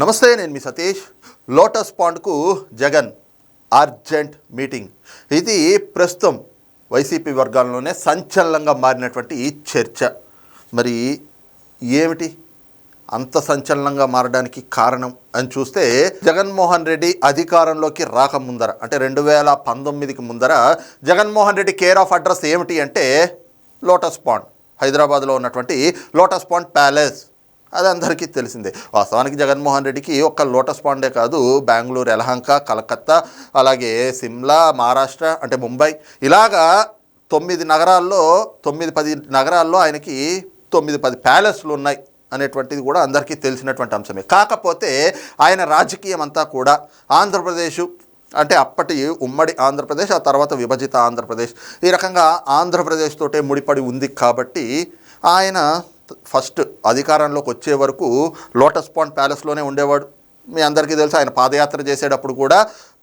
నమస్తే నేను మీ సతీష్. లోటస్ పాండ్కు జగన్ అర్జెంట్ మీటింగ్. ఇది ప్రస్తుతం వైసీపీ వర్గాల్లోనే సంచలనంగా మారినటువంటి ఈ చర్చ. మరి ఏమిటి? అంత సంచలనంగా మారడానికి కారణం అని చూస్తే జగన్మోహన్ రెడ్డి అధికారంలోకి రాక ముందర అంటే రెండు వేల పంతొమ్మిదికి ముందర Jaganmohan Reddy care of address ఏమిటి అంటే లోటస్ పాండ్ హైదరాబాద్లో ఉన్నటువంటి లోటస్ పాండ్ ప్యాలెస్. అది అందరికీ తెలిసిందే. వాస్తవానికి జగన్మోహన్ రెడ్డికి ఒక్క లోటస్ పాండే కాదు బెంగళూరు యలహంక కలకత్తా అలాగే సిమ్లా మహారాష్ట్ర అంటే ముంబై ఇలాగా తొమ్మిది నగరాల్లో తొమ్మిది పది నగరాల్లో ఆయనకి తొమ్మిది పది ప్యాలెస్లు ఉన్నాయి అనేటువంటిది కూడా అందరికీ తెలిసినటువంటి అంశమే. కాకపోతే ఆయన రాజకీయం అంతా కూడా ఆంధ్రప్రదేశ్ అంటే అప్పటి ఉమ్మడి ఆంధ్రప్రదేశ్ ఆ తర్వాత విభజిత ఆంధ్రప్రదేశ్. ఈ రకంగా ఆంధ్రప్రదేశ్ తోటే ముడిపడి ఉంది కాబట్టి ఆయన ఫస్ట్ అధికారంలోకి వచ్చే వరకు లోటస్ పాండ్ ప్యాలెస్లోనే ఉండేవాడు. మీ అందరికీ తెలుసు ఆయన పాదయాత్ర చేసేటప్పుడు కూడా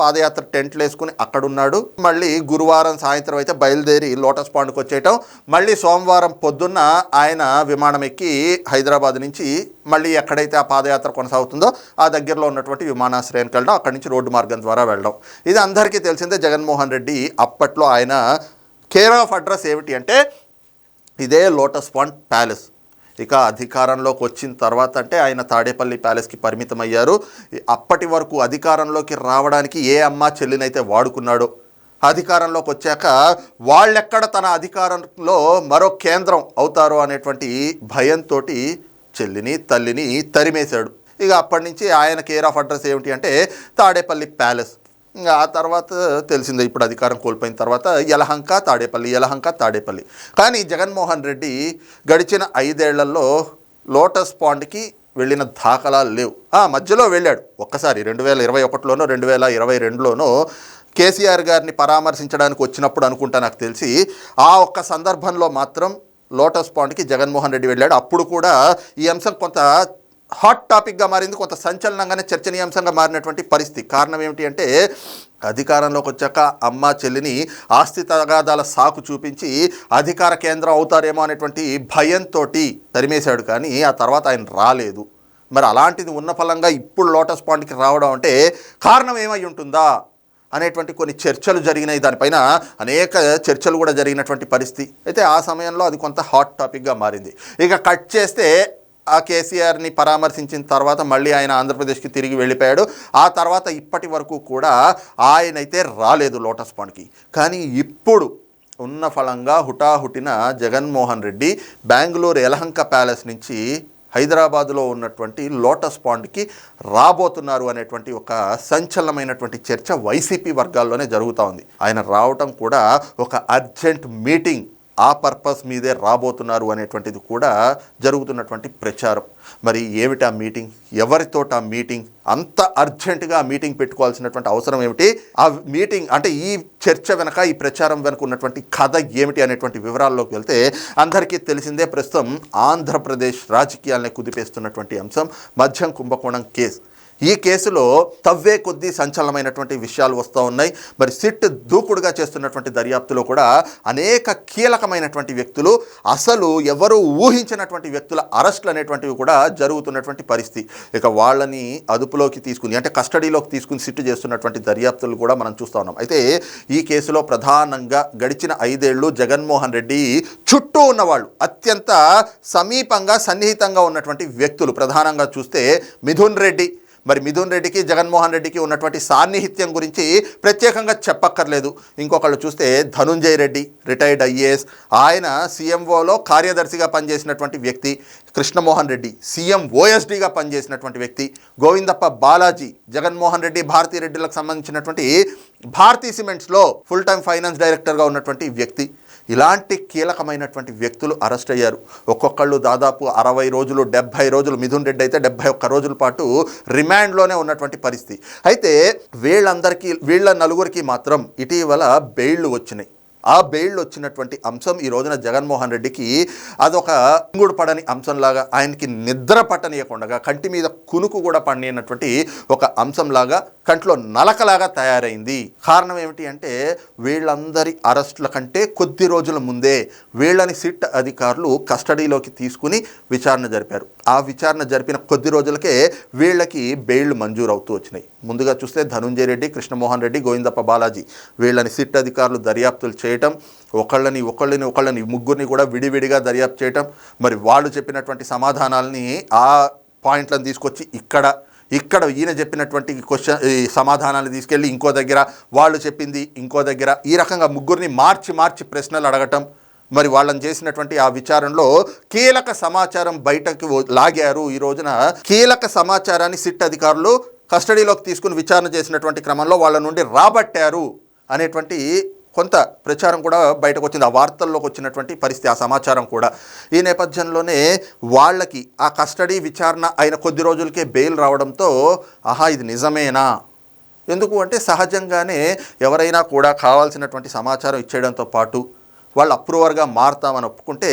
పాదయాత్ర టెంట్లు వేసుకుని అక్కడున్నాడు. మళ్ళీ గురువారం సాయంత్రం అయితే బయలుదేరి లోటస్ పాండ్కి వచ్చేయటం. మళ్ళీ సోమవారం పొద్దున్న ఆయన విమానం ఎక్కి హైదరాబాద్ నుంచి మళ్ళీ ఎక్కడైతే ఆ పాదయాత్ర కొనసాగుతుందో ఆ దగ్గరలో ఉన్నటువంటి విమానాశ్రయానికి వెళ్ళడం అక్కడి నుంచి రోడ్డు మార్గం ద్వారా వెళ్ళడం. ఇది అందరికీ తెలిసిందే జగన్మోహన్ రెడ్డి అప్పట్లో ఆయన కేర్ ఆఫ్ అడ్రస్ ఏమిటి అంటే ఇదే లోటస్ పాండ్ ప్యాలెస్. ఇక అధికారంలోకి వచ్చిన తర్వాత అంటే ఆయన తాడేపల్లి ప్యాలెస్కి పరిమితం అయ్యారు అప్పటి వరకు అధికారంలోకి రావడానికి ఏ అమ్మ చెల్లినైతే వాడుకున్నాడో అధికారంలోకి వచ్చాక వాళ్ళెక్కడ తన అధికారంలో మరో కేంద్రం అవుతారో అనేటువంటి భయంతో చెల్లిని తల్లిని తరిమేశాడు. ఇక అప్పటి నుంచి ఆయన కేర్ ఆఫ్ అడ్రస్ ఏమిటి అంటే తాడేపల్లి ప్యాలెస్. ఇంకా ఆ తర్వాత తెలిసిందే ఇప్పుడు అధికారం కోల్పోయిన తర్వాత యలహంక తాడేపల్లి యలహంక తాడేపల్లి. కానీ జగన్మోహన్ రెడ్డి గడిచిన ఐదేళ్ళలో లోటస్ పాండ్కి వెళ్ళిన దాఖలాలు లేవు. ఆ మధ్యలో వెళ్ళాడు. ఒక్కసారి రెండు వేల ఇరవై ఒకటిలోనో రెండు వేల ఇరవై రెండులోనో కేసీఆర్ గారిని పరామర్శించడానికి వచ్చినప్పుడు అనుకుంటా నాకు తెలిసి ఆ ఒక్క సందర్భంలో మాత్రం లోటస్ పాండ్కి జగన్మోహన్ రెడ్డి వెళ్ళాడు. అప్పుడు కూడా ఈ అంశం కొంత హాట్ టాపిక్గా మారింది కొంత సంచలనంగానే చర్చనీయాంశంగా మారినటువంటి పరిస్థితి. కారణం ఏమిటి అంటే అధికారంలోకి వచ్చాక అమ్మ చెల్లిని ఆస్తి తగాదాల సాకు చూపించి అధికార కేంద్రం అవుతారేమో అనేటువంటి భయంతో తరిమేశాడు. కానీ ఆ తర్వాత ఆయన రాలేదు. మరి అలాంటిది ఉన్న ఫలంగా ఇప్పుడు లోటస్ పాయింట్కి రావడం అంటే కారణం ఏమై ఉంటుందా అనేటువంటి కొన్ని చర్చలు జరిగినాయి. దానిపైన అనేక చర్చలు కూడా జరిగినటువంటి పరిస్థితి. అయితే ఆ సమయంలో అది కొంత హాట్ టాపిక్గా మారింది. ఇక కట్ చేస్తే ఆ కేసీఆర్ని పరామర్శించిన తర్వాత మళ్ళీ ఆయన ఆంధ్రప్రదేశ్కి తిరిగి వెళ్ళిపోయాడు. ఆ తర్వాత ఇప్పటి వరకు కూడా ఆయనైతే రాలేదు లోటస్ పాండ్కి. కానీ ఇప్పుడు ఉన్న ఫలంగా హుటాహుటిన జగన్మోహన్ రెడ్డి బెంగళూరు ఎలహంక ప్యాలెస్ నుంచి హైదరాబాదులో ఉన్నటువంటి లోటస్ పాండ్కి రాబోతున్నారు అనేటువంటి ఒక సంచలనమైనటువంటి చర్చ వైసీపీ వర్గాల్లోనే జరుగుతూ ఉంది. ఆయన రావటం కూడా ఒక అర్జెంట్ మీటింగ్. ఆ పర్పస్ మీదే రాబోతున్నారు అనేటువంటిది కూడా జరుగుతున్నటువంటి ప్రచారం. మరి ఏమిటి ఆ మీటింగ్? ఎవరితోటి ఆ మీటింగ్? అంత అర్జెంటుగా ఆ మీటింగ్ పెట్టుకోవాల్సినటువంటి అవసరం ఏమిటి? ఆ మీటింగ్ అంటే ఈ చర్చ వెనక ఈ ప్రచారం వెనక ఉన్నటువంటి కథ ఏమిటి అనేటువంటి వివరాల్లోకి వెళ్తే అందరికీ తెలిసిందే ప్రస్తుతం ఆంధ్రప్రదేశ్ రాజకీయాలని కుదిపేస్తున్నటువంటి అంశం. మద్యం కుంభకోణం కేసు. ఈ కేసులో తవ్వే కొద్దీ సంచలనమైనటువంటి విషయాలు వస్తూ ఉన్నాయి. మరి సిట్ దూకుడుగా చేస్తున్నటువంటి దర్యాప్తులో కూడా అనేక కీలకమైనటువంటి వ్యక్తులు అసలు ఎవరు ఊహించినటువంటి వ్యక్తుల అరెస్టులు అనేటువంటివి కూడా జరుగుతున్నటువంటి పరిస్థితి. ఇక వాళ్ళని అదుపులోకి తీసుకుని అంటే కస్టడీలోకి తీసుకుని సిట్ చేస్తున్నటువంటి దర్యాప్తులు కూడా మనం చూస్తూ ఉన్నాం. అయితే ఈ కేసులో ప్రధానంగా గడిచిన ఐదేళ్ళు జగన్మోహన్ రెడ్డి చుట్టూ ఉన్నవాళ్ళు అత్యంత సమీపంగా సన్నిహితంగా ఉన్నటువంటి వ్యక్తులు. ప్రధానంగా చూస్తే మిథున్ రెడ్డి మరి మిథున్ రెడ్డికి జగన్మోహన్ రెడ్డికి ఉన్నటువంటి సాన్నిహిత్యం గురించి ప్రత్యేకంగా చెప్పక్కర్లేదు. ఇంకొకళ్ళు చూస్తే ధనుంజయ్ రెడ్డి రిటైర్డ్ ఐఏఎస్. ఆయన సీఎంఓలో కార్యదర్శిగా పనిచేసినటువంటి వ్యక్తి. కృష్ణమోహన్ రెడ్డి సీఎం ఓఎస్డీగా పనిచేసినటువంటి వ్యక్తి. గోవిందప్ప బాలాజీ జగన్మోహన్ రెడ్డి భారతీ రెడ్డిలకు సంబంధించినటువంటి భారతీ సిమెంట్స్లో ఫుల్ టైం ఫైనాన్స్ డైరెక్టర్గా ఉన్నటువంటి వ్యక్తి. ఇలాంటి కీలకమైనటువంటి వ్యక్తులు అరెస్ట్ అయ్యారు. ఒక్కొక్కళ్ళు దాదాపు అరవై రోజులు డెబ్భై రోజులు మిథున్ రెడ్డి అయితే డెబ్బై ఒక్క రోజుల పాటు రిమాండ్లోనే ఉన్నటువంటి పరిస్థితి. అయితే వీళ్ళందరికీ వీళ్ళ నలుగురికి మాత్రం ఇటీవల బెయిళ్ళు వచ్చినాయి. ఆ బెయిల్ వచ్చినటువంటి అంశం ఈ రోజున జగన్మోహన్ రెడ్డికి అదొక ఇంగుడు పడని అంశంలాగా ఆయనకి నిద్ర పట్టనీయకుండా కంటి మీద కునుకు కూడా పండినటువంటి ఒక అంశంలాగా కంట్లో నలకలాగా తయారైంది. కారణం ఏమిటి అంటే వీళ్ళందరి అరెస్టుల కంటే కొద్ది రోజుల ముందే వీళ్ళని సిట్ అధికారులు కస్టడీలోకి తీసుకుని విచారణ జరిపారు. ఆ విచారణ జరిపిన కొద్ది రోజులకే వీళ్ళకి బెయిల్ మంజూరు అవుతూ వచ్చినాయి. ముందుగా చూస్తే ధనుంజయ రెడ్డి కృష్ణమోహన్ రెడ్డి గోవిందప్ప బాలాజీ వీళ్ళని సిట్ అధికారులు దర్యాప్తులు చేయటం ఒకళ్ళని ఒకళ్ళని ఒకళ్ళని ముగ్గురిని కూడా విడివిడిగా దర్యాప్తు చేయటం మరి వాళ్ళు చెప్పినటువంటి సమాధానాలని ఆ పాయింట్లను తీసుకొచ్చి ఇక్కడ ఇక్కడ ఈయన చెప్పినటువంటి క్వశ్చన్ ఈ సమాధానాలు తీసుకెళ్ళి ఇంకో దగ్గర వాళ్ళు చెప్పింది ఇంకో దగ్గర ఈ రకంగా ముగ్గురిని మార్చి మార్చి ప్రశ్నలు అడగటం మరి వాళ్ళని చేసినటువంటి ఆ విచారణలో కీలక సమాచారం బయటకు లాగారు ఈ రోజున. కీలక సమాచారాన్ని సిట్ అధికారులు కస్టడీలోకి తీసుకుని విచారణ చేసినటువంటి క్రమంలో వాళ్ళ నుండి రాబట్టారు అనేటువంటి కొంత ప్రచారం కూడా బయటకు వచ్చింది ఆ వార్తల్లోకి వచ్చినటువంటి పరిస్థితి ఆ సమాచారం కూడా. ఈ నేపథ్యంలోనే వాళ్ళకి ఆ కస్టడీ విచారణ అయిన కొద్ది రోజులకే బెయిల్ రావడంతో ఆహా ఇది నిజమేనా? ఎందుకు అంటే సహజంగానే ఎవరైనా కూడా కావాల్సినటువంటి సమాచారం ఇచ్చేయడంతో పాటు వాళ్ళు అప్రూవర్గా మారుతామని ఒప్పుకుంటే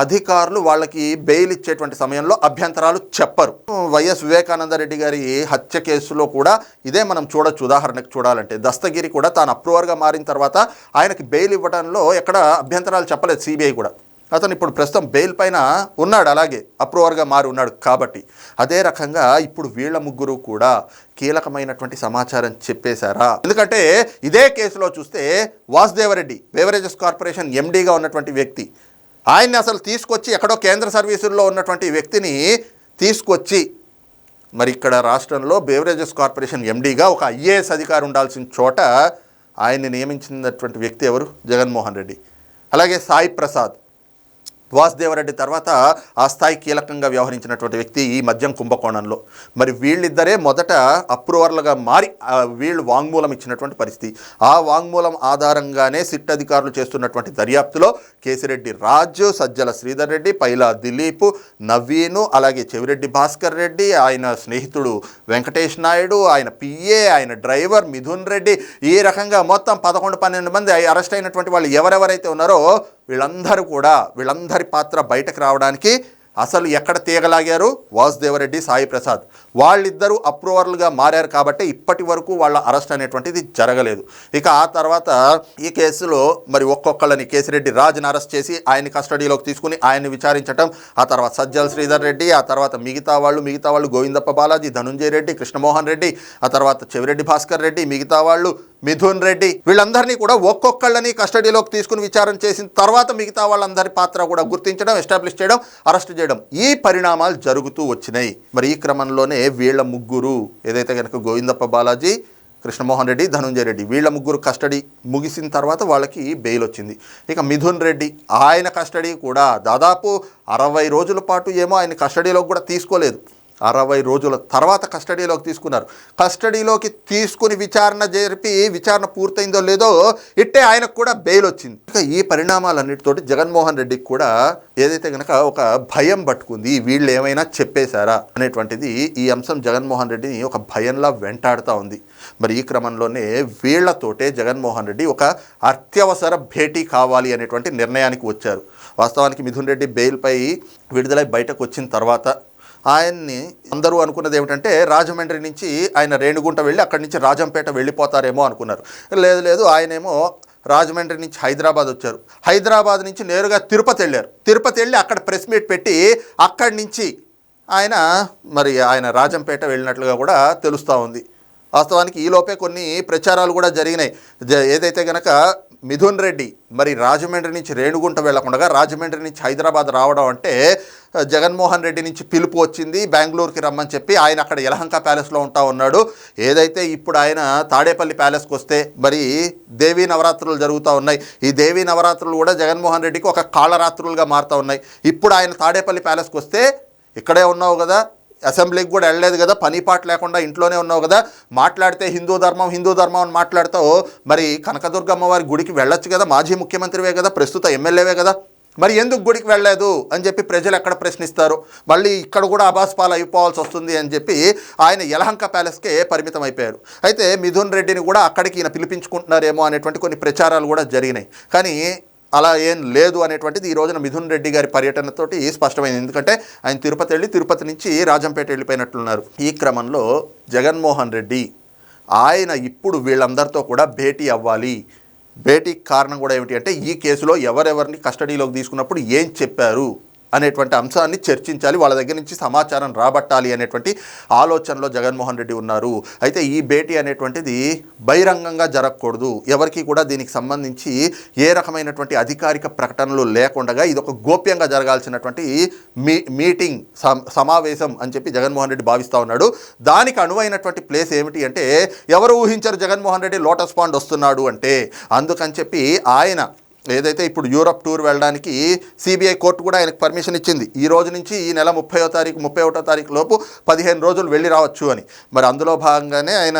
అధికారులు వాళ్ళకి బెయిల్ ఇచ్చేటువంటి సమయంలో అభ్యంతరాలు చెప్పరు. వైఎస్ వివేకానంద రెడ్డి గారి హత్య కేసులో కూడా ఇదే మనం చూడొచ్చు. ఉదాహరణకు చూడాలంటే దస్తగిరి కూడా తాను అప్రూవర్గా మారిన తర్వాత ఆయనకి బెయిల్ ఇవ్వడంలో ఎక్కడ అభ్యంతరాలు చెప్పలేదు సిబిఐ కూడా. అతను ఇప్పుడు ప్రస్తుతం బెయిల్ పైన ఉన్నాడు అలాగే అప్రూవర్గా మారి ఉన్నాడు. కాబట్టి అదే రకంగా ఇప్పుడు వీళ్ళ ముగ్గురు కూడా కీలకమైనటువంటి సమాచారం చెప్పేశారా? ఎందుకంటే ఇదే కేసులో చూస్తే వాసుదేవరెడ్డి బేవరేజెస్ కార్పొరేషన్ ఎండీగా ఉన్నటువంటి వ్యక్తి. ఆయన్ని అసలు తీసుకొచ్చి ఎక్కడో కేంద్ర సర్వీసుల్లో ఉన్నటువంటి వ్యక్తిని తీసుకొచ్చి మరి ఇక్కడ రాష్ట్రంలో బేవరేజెస్ కార్పొరేషన్ ఎండీగా ఒక ఐఏఎస్ అధికారి ఉండాల్సిన చోట ఆయన్ని నియమించినటువంటి వ్యక్తి ఎవరు? జగన్మోహన్ రెడ్డి. అలాగే సాయి ప్రసాద్. వాసుదేవరెడ్డి తర్వాత ఆ స్థాయి కీలకంగా వ్యవహరించినటువంటి వ్యక్తి ఈ మద్యం కుంభకోణంలో. మరి వీళ్ళిద్దరే మొదట అప్రూవర్లుగా మారి వీళ్ళు వాంగ్మూలం ఇచ్చినటువంటి పరిస్థితి. ఆ వాంగ్మూలం ఆధారంగానే సిట్ అధికారులు చేస్తున్నటువంటి దర్యాప్తులో కేసిరెడ్డి రాజు సజ్జల శ్రీధర్ రెడ్డి పైలా దిలీప్ నవీను అలాగే చెవిరెడ్డి భాస్కర్ రెడ్డి ఆయన స్నేహితుడు వెంకటేష్ నాయుడు ఆయన పిఏ ఆయన డ్రైవర్ మిథున్ రెడ్డి ఈ రకంగా మొత్తం పదకొండు పన్నెండు మంది అరెస్ట్ అయినటువంటి వాళ్ళు ఎవరెవరైతే ఉన్నారో వీళ్ళందరూ కూడా వీళ్ళందరి పాత్ర బయటకు రావడానికి అసలు ఎక్కడ తీగలాగారు? వాసుదేవరెడ్డి సాయి ప్రసాద్. వాళ్ళిద్దరూ అప్రూవర్లుగా మారారు కాబట్టి ఇప్పటి వరకు వాళ్ళ అరెస్ట్ అనేటువంటిది జరగలేదు. ఇక ఆ తర్వాత ఈ కేసులో మరి ఒక్కొక్కళ్ళని కేసిరెడ్డి రాజుని అరెస్ట్ చేసి ఆయన కస్టడీలోకి తీసుకుని ఆయన్ని విచారించటం ఆ తర్వాత సజ్జల శ్రీధర్ రెడ్డి ఆ తర్వాత మిగతా వాళ్ళు మిగతా వాళ్ళు గోవిందప్ప బాలాజీ ధనుంజయ రెడ్డి కృష్ణమోహన్ రెడ్డి ఆ తర్వాత చెవిరెడ్డి భాస్కర్ రెడ్డి మిగతా వాళ్ళు మిథున్ రెడ్డి. వీళ్ళందరినీ కూడా ఒక్కొక్కళ్ళని కస్టడీలోకి తీసుకుని విచారణ చేసిన తర్వాత మిగతా వాళ్ళందరి పాత్ర కూడా గుర్తించడం ఎస్టాబ్లిష్ చేయడం అరెస్ట్ చేయడం ఈ పరిణామాలు జరుగుతూ వచ్చినాయి. మరి ఈ క్రమంలోనే వీళ్ళ ముగ్గురు ఏదైతే కనుక గోవిందప్ప బాలాజీ కృష్ణమోహన్ రెడ్డి ధనుంజయ రెడ్డి వీళ్ళ ముగ్గురు కస్టడీ ముగిసిన తర్వాత వాళ్ళకి బెయిల్ వచ్చింది. ఇక మిథున్ రెడ్డి ఆయన కస్టడీ కూడా దాదాపు అరవై రోజుల పాటు ఏమో ఆయన కస్టడీలోకి కూడా తీసుకోలేదు. అరవై రోజుల తర్వాత కస్టడీలోకి తీసుకున్నారు. కస్టడీలోకి తీసుకుని విచారణ జరిపి విచారణ పూర్తయిందో లేదో ఇట్టే ఆయనకు కూడా బెయిల్ వచ్చింది. ఇక ఈ పరిణామాలన్నిటితోటి జగన్మోహన్ రెడ్డికి కూడా ఏదైతే కనుక ఒక భయం పట్టుకుంది వీళ్ళు ఏమైనా చెప్పేశారా అనేటువంటిది ఈ అంశం జగన్మోహన్ రెడ్డిని ఒక భయంలా వెంటాడుతూ ఉంది. మరి ఈ క్రమంలోనే వీళ్ళతోటే జగన్మోహన్ రెడ్డి ఒక అత్యవసర భేటీ కావాలి అనేటువంటి నిర్ణయానికి వచ్చారు. వాస్తవానికి మిథున్ రెడ్డి బెయిల్పై విడుదలై బయటకు వచ్చిన తర్వాత ఆయన్ని అందరూ అనుకున్నది ఏమిటంటే రాజమండ్రి నుంచి ఆయన రేణుగుంట వెళ్ళి అక్కడి నుంచి రాజంపేట వెళ్ళిపోతారేమో అనుకున్నారు. లేదు లేదు ఆయనేమో రాజమండ్రి నుంచి హైదరాబాద్ వచ్చారు. హైదరాబాద్ నుంచి నేరుగా తిరుపతి వెళ్ళారు. తిరుపతి వెళ్ళి అక్కడ ప్రెస్ మీట్ పెట్టి అక్కడి నుంచి ఆయన మరి ఆయన రాజంపేట వెళ్ళినట్లుగా కూడా తెలుస్తూ ఉంది. వాస్తవానికి ఈలోపే కొన్ని ప్రచారాలు కూడా జరిగినాయి. జ- ఏదైతే గనక మిథున్ రెడ్డి మరి రాజమండ్రి నుంచి రేణుగుంట వెళ్ళకుండా రాజమండ్రి నుంచి హైదరాబాద్ రావడం అంటే జగన్మోహన్ రెడ్డి నుంచి పిలుపు వచ్చింది బెంగళూరుకి రమ్మని చెప్పి ఆయన అక్కడ యలహంక ప్యాలెస్లో ఉంటా ఉన్నాడు. ఏదైతే ఇప్పుడు ఆయన తాడేపల్లి ప్యాలెస్కి వస్తే మరి దేవీ నవరాత్రులు జరుగుతూ ఉన్నాయి. ఈ దేవీ నవరాత్రులు కూడా జగన్మోహన్ రెడ్డికి ఒక కాళరాత్రులుగా మారుతూ ఉన్నాయి. ఇప్పుడు ఆయన తాడేపల్లి ప్యాలెస్కి వస్తే ఇక్కడే ఉన్నావు కదా అసెంబ్లీకి కూడా వెళ్ళలేదు కదా పని పాట లేకుండా ఇంట్లోనే ఉన్నావు కదా మాట్లాడితే హిందూ ధర్మం హిందూ ధర్మం అని మాట్లాడతావు మరి కనకదుర్గమ్మ వారి గుడికి వెళ్ళొచ్చు కదా మాజీ ముఖ్యమంత్రివే కదా ప్రస్తుత ఎమ్మెల్యేవే కదా మరి ఎందుకు గుడికి వెళ్ళలేదు అని చెప్పి ప్రజలు ఎక్కడ ప్రశ్నిస్తారు? మళ్ళీ ఇక్కడ కూడా అబాస్ పాలు అయిపోవాల్సి వస్తుంది అని చెప్పి ఆయన యలహంక ప్యాలెస్కే పరిమితం అయిపోయారు అయితే మిథున్ రెడ్డిని కూడా అక్కడికి ఈయన పిలిపించుకుంటున్నారేమో అనేటువంటి కొన్ని ప్రచారాలు కూడా జరిగినాయి. కానీ అలా ఏం లేదు అనేటువంటిది ఈ రోజున మిథున్ రెడ్డి గారి పర్యటనతోటి స్పష్టమైంది. ఎందుకంటే ఆయన తిరుపతి వెళ్ళి తిరుపతి నుంచి రాజంపేట వెళ్ళిపోయినట్లున్నారు. ఈ క్రమంలో జగన్మోహన్ రెడ్డి ఆయన ఇప్పుడు వీళ్ళందరితో కూడా భేటీ అవ్వాలి. భేటీకి కారణం కూడా ఏమిటి అంటే ఈ కేసులో ఎవరెవరిని కస్టడీలోకి తీసుకున్నప్పుడు ఏం చెప్పారు? అనేటువంటి అంశాన్ని చర్చించాలి వాళ్ళ దగ్గర నుంచి సమాచారం రాబట్టాలి అనేటువంటి ఆలోచనలో జగన్మోహన్ రెడ్డి ఉన్నారు. అయితే ఈ భేటీ అనేటువంటిది బహిరంగంగా జరగకూడదు. ఎవరికి కూడా దీనికి సంబంధించి ఏ రకమైనటువంటి అధికారిక ప్రకటనలు లేకుండా ఇది ఒక గోప్యంగా జరగాల్సినటువంటి మీ మీటింగ్ సమావేశం అని చెప్పి జగన్మోహన్ రెడ్డి భావిస్తూ ఉన్నాడు. దానికి అనువైనటువంటి ప్లేస్ ఏమిటి అంటే ఎవరు ఊహించారు జగన్మోహన్ రెడ్డి లోటస్ పాండ్ వస్తున్నాడు అంటే. అందుకని చెప్పి ఆయన ఏదైతే ఇప్పుడు యూరప్ టూర్ వెళ్ళడానికి సిబిఐ కోర్టు కూడా ఆయనకు పర్మిషన్ ఇచ్చింది. ఈ రోజు నుంచి ఈ నెల ముప్పైవ తారీఖు ముప్పై ఒకటో తారీఖు లోపు పదిహేను రోజులు వెళ్ళి రావచ్చు అని. మరి అందులో భాగంగానే ఆయన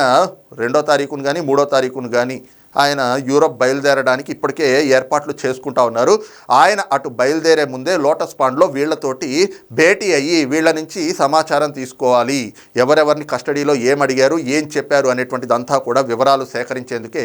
రెండో తారీఖును కానీ మూడో తారీఖును కానీ ఆయన యూరప్ బయలుదేరడానికి ఇప్పటికే ఏర్పాట్లు చేసుకుంటా ఉన్నారు. ఆయన అటు బయలుదేరే ముందే లోటస్ పాండ్లో వీళ్ళతోటి భేటీ అయ్యి వీళ్ళ నుంచి సమాచారం తీసుకోవాలి. ఎవరెవరిని కస్టడీలో ఏం అడిగారు ఏం చెప్పారు అనేటువంటిదంతా కూడా వివరాలు సేకరించేందుకే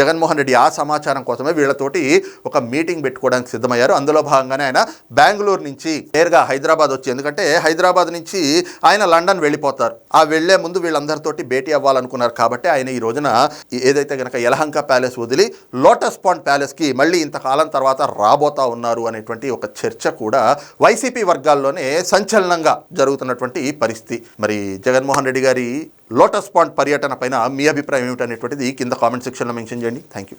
జగన్మోహన్ రెడ్డి ఆ సమాచారం కోసమే వీళ్ళతోటి ఒక మీటింగ్ పెట్టుకోవడానికి సిద్ధమయ్యారు. అందులో భాగంగానే ఆయన బెంగళూరు నుంచి నేరుగా హైదరాబాద్ వచ్చి ఎందుకంటే హైదరాబాద్ నుంచి ఆయన లండన్ వెళ్ళిపోతారు. ఆ వెళ్ళే ముందు వీళ్ళందరితోటి భేటీ అవ్వాలనుకున్నారు. కాబట్టి ఆయన ఈ రోజున ఏదైతే గనక యలహంక ప్యాలెస్ వదిలి లోటస్ పాండ్ ప్యాలెస్కి మళ్ళీ ఇంతకాలం తర్వాత రాబోతా ఉన్నారు అనేటువంటి ఒక చర్చ కూడా వైసీపీ వర్గాల్లోనే సంచలనంగా జరుగుతున్నటువంటి పరిస్థితి. మరి జగన్మోహన్ రెడ్డి గారి లోటస్ పాండ్ పర్యటన పైన మీ అభిప్రాయం ఏమిటనేటువంటిది కింద కామెంట్ సెక్షన్లో మెన్షన్ చేయండి. Thank you